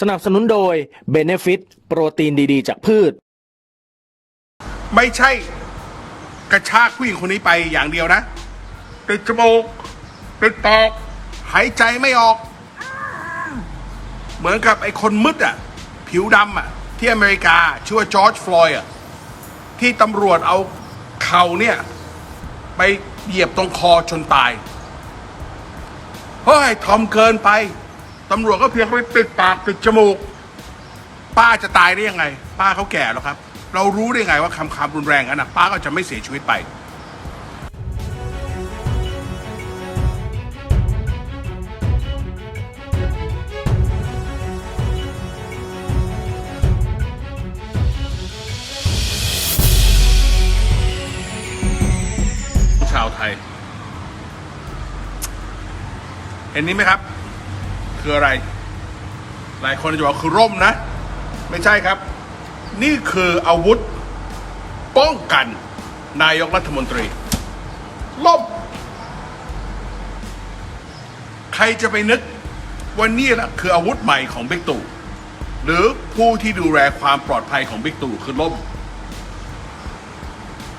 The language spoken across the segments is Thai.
สนับสนุนโดย Benefit โปรตีนดีๆ จากพืช ไม่ใช่ กระชากผู้หญิงคนนี้ไปอย่างเดียวนะติดจมูกติดปากหายใจไม่ออก เหมือนกับไอ้คนมืดอะ ผิวดำอะ ที่อเมริกา ชื่อว่าจอร์จฟลอยด์อะ ที่ตำรวจเอาเข่าเนี่ย ไปเหยียบตรงคอจนตาย เฮ้ยทอมเกินไป ตำรวจก็เพียงแค่ไปปิดปากปิดจมูก ป้าจะตายได้ยังไง ป้าเขาแก่แล้วครับ เรารู้ได้ไงว่าคำคำรุนแรงนั้นนะป้าก็จะไม่เสียชีวิตไปชาวไทย เห็นนี้ไหมครับ คืออะไร หลายคนจะบอกคือร่มนะ ไม่ใช่ครับ นี่คืออาวุธ ป้องกันนายกรัฐมนตรีล่ม ใครจะไปนึกว่านี่แหละคืออาวุธใหม่ของบิ๊กตู่หรือผู้ที่ดูแลความปลอดภัยของบิ๊กตู่คือล่ม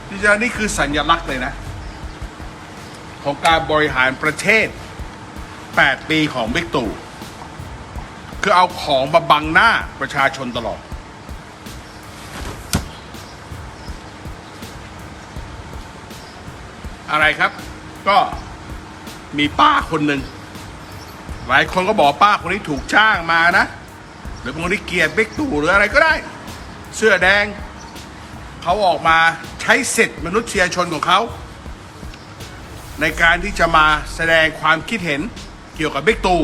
ที่จะนี่คือสัญลักษณ์เลยนะ ของการบริหารประเทศ 8 ปีของบิ๊กตู่ คือเอาของมาบังหน้าประชาชนตลอด อะไรครับ ก็มีป้าคนหนึ่งหลายคนก็บอกป้าคนนี้ถูกจ้างมานะ หรือคนที่เกลียดบิ๊กตู่หรืออะไรก็ได้ เสื้อแดง เขาออกมาใช้สิทธิมนุษยชนของเขา ในการที่จะมาแสดงความคิดเห็นเกี่ยวกับบิ๊กตู่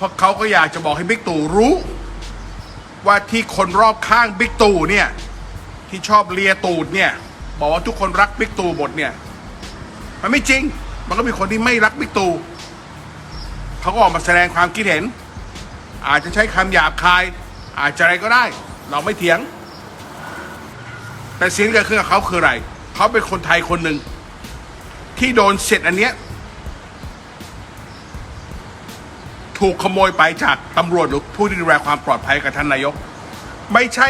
เพราะเขาก็อยากจะบอกให้บิ๊กตู่รู้ ว่าที่คนรอบข้างบิ๊กตู่เนี่ย ที่ชอบเลียตูดเนี่ยบอกว่าทุกคนรักบิ๊กตู่หมดเนี่ย มันไม่จริง มันก็มีคนที่ไม่รักบิ๊กตู่เขาก็ออกมาแสดงความคิดเห็น อาจจะใช้คำหยาบคาย อาจจะอะไรก็ได้ เราไม่เถียง แต่สิ่งที่เกิดขึ้นกับเขาคืออะไร เขาเป็นคนไทยคนหนึ่งที่โดนเสร็จอันเนี้ย ถูกขโมยไปจากตำรวจหรือผู้ที่ดูแลความปลอดภัยกับท่านนายก ไม่ใช่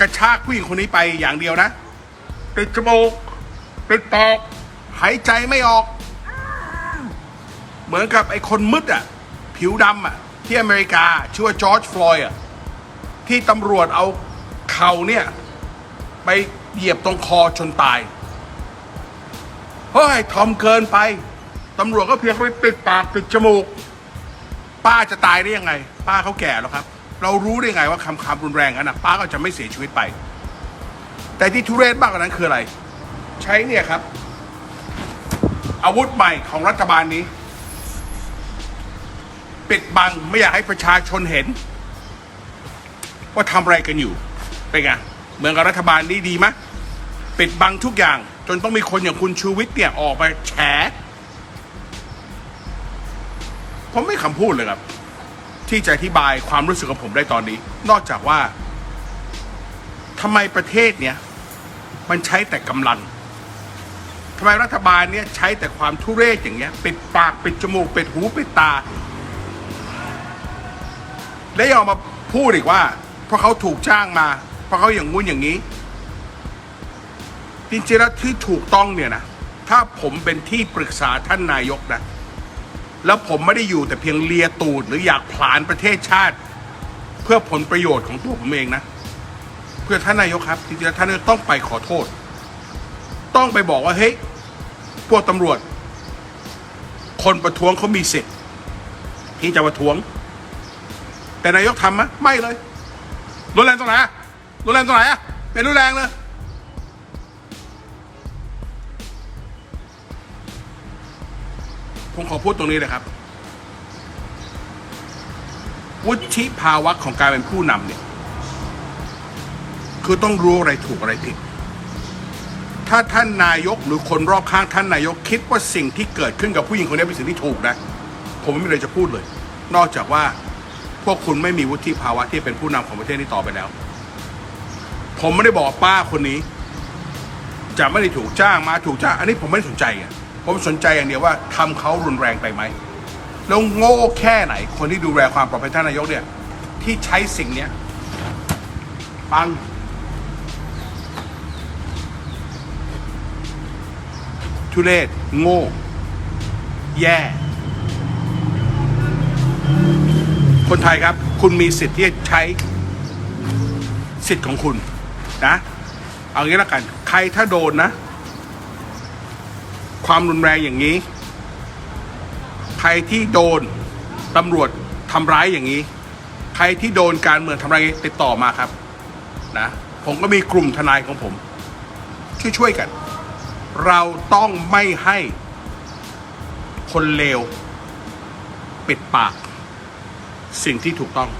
กระชากผู้หญิงคนนี้ไปอย่างเดียวนะติดจมูกติดปากหายใจไม่ออก เหมือนกับไอ้คนมืดอะ ผิวดำอะ ที่อเมริกา ชื่อว่าจอร์จฟลอยด์อะ ที่ตำรวจเอาเข่าเนี่ย ไปเหยียบตรงคอจนตาย เฮ้ยทอมเกินไป ตำรวจก็เพียงแค่ไปปิดปากปิดจมูก ป้าจะตายได้ยังไง ป้าเขาแก่แล้วครับ เรารู้ได้ไงว่าคำคำรุนแรงนั้นนะป้าก็จะไม่เสียชีวิตไป แต่ที่ทุเรศมากกว่านั้นคืออะไร ใช้เนี่ยครับ อาวุธใหม่ของรัฐบาลนี้ ปิดบังไม่อยากให้ประชาชนเห็น ว่าทำอะไรกันอยู่เป็นไงเหมือนกับรัฐบาลนี้ดีไหมยปิดบังทุกอย่าง จนต้องมีคนอย่างคุณชูวิทย์เนี่ยออกมาแฉ ผมไม่คำพูดเลยครับ ที่จะอธิบายความรู้สึกของผมได้ตอนนี้ นอกจากว่าทำไมประเทศเนี่ยมันใช้แต่กำลังทำไมรัฐบาลเนี่ยใช้แต่ความทุเรศอย่างเงี้ยปิดปากปิดจมูกปิดหูปิดตา และยอมมาพูดอีกว่า เพราะเขาถูกจ้างมา เพราะเขาอย่างงู้นอย่างนี้ จริงๆแล้วที่ถูกต้องเนี่ยนะ ถ้าผมเป็นที่ปรึกษาท่านนายกนะ แล้วผมไม่ได้อยู่แต่เพียงเลียตูดหรืออยากผลาญประเทศชาติ เพื่อผลประโยชน์ของตัวผมเองนะ เพื่อท่านนายกครับจริงๆแล้วท่านนายกต้องไปขอโทษ ต้องไปบอกว่าเฮ้ยพวกตำรวจ คนประท้วงเขามีสิทธิ์ที่จะประท้วง แต่นายกทำไหมไม่เลยรุนแรงตรงไหนอะรุนแรงตรงไหนอะเป็นรุนแรงเลย ผมขอพูดตรงนี้เลยครับ วุฒิภาวะของการเป็นผู้นำเนี่ย คือต้องรู้อะไรถูกอะไรผิด ถ้าท่านนายกหรือคนรอบข้างท่านนายกคิดว่าสิ่งที่เกิดขึ้นกับผู้หญิงคนนี้เป็นสิ่งที่ถูกนะ ผมไม่มีอะไรจะพูดเลย นอกจากว่าพวกคุณไม่มีวุฒิภาวะที่เป็นผู้นำของประเทศนี้ต่อไปแล้ว ผมไม่ได้บอกป้าคนนี้ จะไม่ได้ถูกจ้างมาถูกจ้าง อันนี้ผมไม่ได้สนใจอะ ผมสนใจอย่างเดียวว่าทำเขารุนแรงไปไหมแล้วโง่แค่ไหน คนที่ดูแลความปลอดภัยท่านนายกเนี่ย ที่ใช้สิ่งเนี้ยปัง ทุเรศโง่ แย่ คนไทยครับ คุณมีสิทธิ์ที่จะใช้สิทธิ์ของคุณนะ เอางี้ละกัน ใครถ้าโดนนะ ความรุนแรงอย่างนี้ ใครที่โดนตำรวจทำร้ายอย่างนี้ ใครที่โดนการเมืองทำร้ายอย่างนี้ติดต่อมาครับนะผมก็มีกลุ่มทนายของผม ช่วยๆกัน เราต้องไม่ให้คนเลวปิดปากสิ่งที่ถูกต้อง